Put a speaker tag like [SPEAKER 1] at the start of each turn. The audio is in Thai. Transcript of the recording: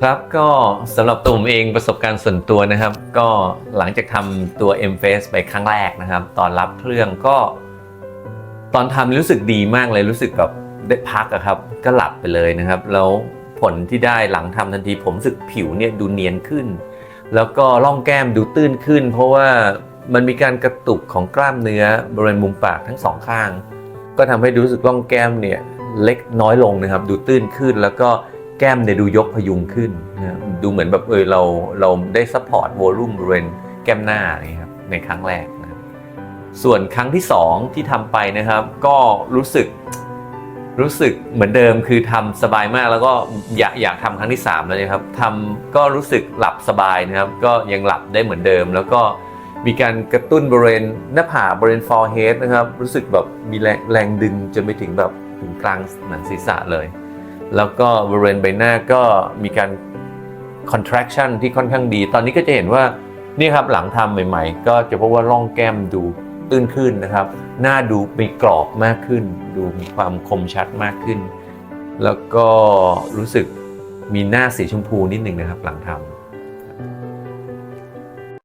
[SPEAKER 1] ครับก็สำหรับตัวผมเองประสบการณ์ส่วนตัวนะครับ ก็หลังจากทำตัว M Face ไปครั้งแรกนะครับ ตอนรับเครื่องก็ ตอนทำรู้สึกดีมากเลยรู้สึกแบบได้พักอะครับ ก็หลับไปเลยนะครับ แล้วผลที่ได้หลังทำทันทีผมรู้สึกผิวเนี่ยดูเนียนขึ้น แล้วก็ร่องแก้มดูตื้นขึ้น เพราะว่ามันมีการกระตุกของกล้ามเนื้อบริเวณมุมปากทั้งสองข้าง ก็ทำให้รู้สึกร่องแก้มเนี่ยเล็กน้อยลงนะครับ ดูตื้นขึ้นแล้วก็ แก้มเนี่ยดูยกพยุงขึ้นนะดูเหมือนแบบเออเราเราได้ซัพพอร์ตวอลุ่มบริเวณแก้มหน้านี่ครับในครั้งแรกนะส่วนครั้งที่2ที่ทำไปนะครับ ก็รู้สึกรู้สึกเหมือนเดิมคือทำสบายมากแล้วก็อยากอยากทำครั้งที่3แล้วนะครับทำก็รู้สึกหลับสบายนะครับ ก็ยังหลับได้เหมือนเดิม แล้วก็มีการกระตุ้นบริเวณหน้าผากบริเวณ forehead นะครับ รู้สึกแบบมีแรงแรงดึงจนไปถึงแบบถึงกลางหนังศีรษะเลย แล้วก็บริเวณใบหน้าก็มีการ contraction ที่ค่อนข้างดี ตอนนี้ก็จะเห็นว่านี่ครับหลังทำใหม่ ๆ ก็จะพบว่าร่องแก้มดูตื้นขึ้นนะครับ หน้าดูมีกรอบมากขึ้น ดูมีความคมชัดมากขึ้น แล้วก็รู้สึกมีหน้าสีชมพูนิดหนึ่งนะครับหลังทำ